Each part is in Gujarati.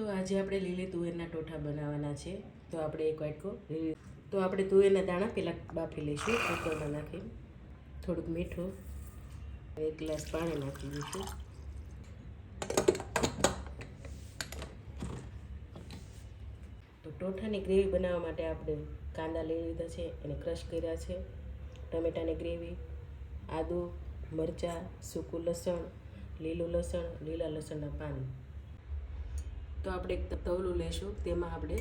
તો આજે આપણે લીલી તુવેરના ટોઠા બનાવવાના છે. તો આપણે એક વાટકો તો આપણે તુવેરના દાણા પહેલાં બાફી લઈશું, કુકરમાં નાખી થોડુંક મીઠું. એક ગ્લાસ પાણી નાખી દઈશું. તો ટોઠાની ગ્રેવી બનાવવા માટે આપણે કાંદા લઈ લીધા છે, એને ક્રશ કર્યા છે. ટમેટાની ગ્રેવી, આદુ, મરચાં, સૂકું લસણ, લીલું લસણ, લીલા લસણના પાન. તો આપણે એક તવલું લઈશું તેમાં આપણે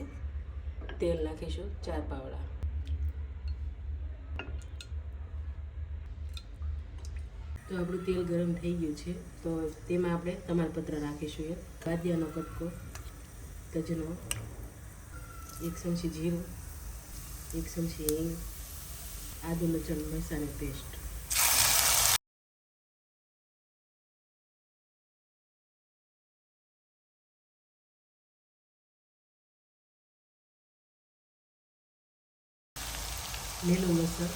તેલ નાખીશું, ચાર પાવડા. તો આપણું તેલ ગરમ થઈ ગયું છે, તો તેમાં આપણે તમાલપત્ર નાખીશું એક. કાદિયાનો કટકો, તજનો, એક ચમચી જીરું, એક ચમચી હિંગ આદુ લચણ મરસાની પેસ્ટ લીલું લસણ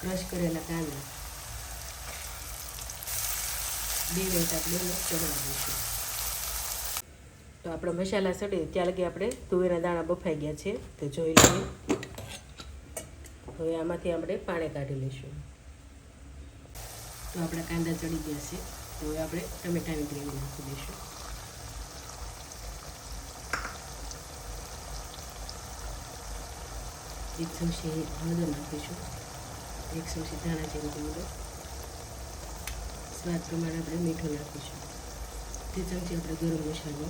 ક્રશ કરેલા કાંદા બે મિનિટ આપણે એને ચડવા દઈશું તો આપણો મસાલા સડે ત્યાં લગી આપણે તુવેરના દાણા બફાઈ ગયા છે તો જોઈ લઈએ. હવે આમાંથી આપણે પાણી કાઢી લઈશું. તો આપણા કાંદા ચડી ગયા છે. તો હવે આપણે ટમેટાની ગ્રેવી નાખી દઈશું. એક ચમચી હળદર નાખીશું એક ચમચી ધાણા જીરું પાવડર સ્વાદ પ્રમાણે આપણે મીઠું નાખીશું તે ચમચી આપણે ગરમ મસાલો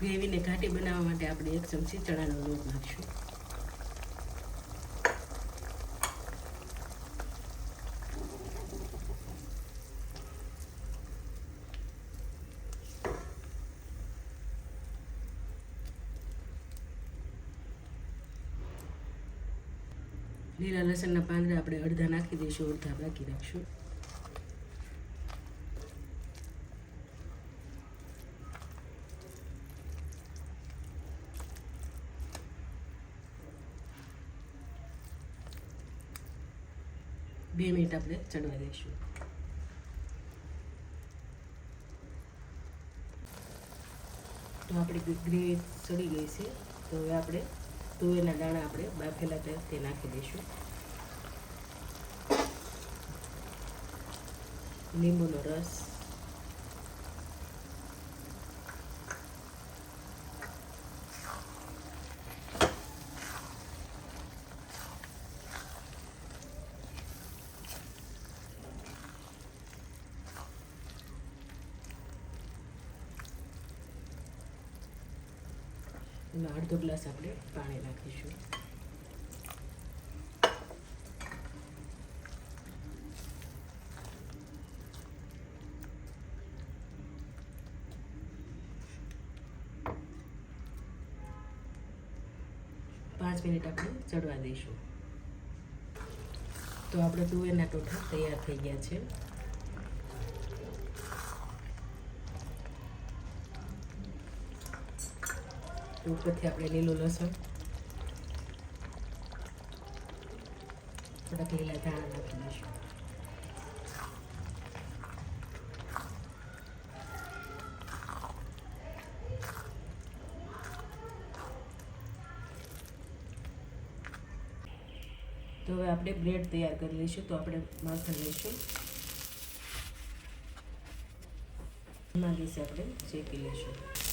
ગ્રેવીને ઘાટી બનાવવા માટે આપણે એક ચમચી ચણાનો લોટ નાખીશું. લીલા લસણના પાંદડા આપણે અડધા નાખી દઈશું, અડધા બાકી રાખશું. બે મિનિટ આપણે ચડવા દઈશું. તો આપણી ગ્રેવી ચડી ગઈ છે. તો હવે આપણે તુવેરના દાણા આપણે બાફેલા તે નાખી દઈશું. લીંબુનો રસ. એમાં અડધો ગ્લાસ આપણે પાણી નાખીશું. પાંચ મિનિટ આપણે ચડવા દઈશું. તો આપણે તુવેરના ટોઠા તૈયાર થઈ ગયા છે. ઉપરથી આપણે લીલું લસણ થોડાક લીલા ધાણા નાખી દઈશું તો હવે આપણે બ્રેડ તૈયાર કરી લઈશું તો આપણે માખણ લઈશું ના દિવસે આપણે શેકી લઈશું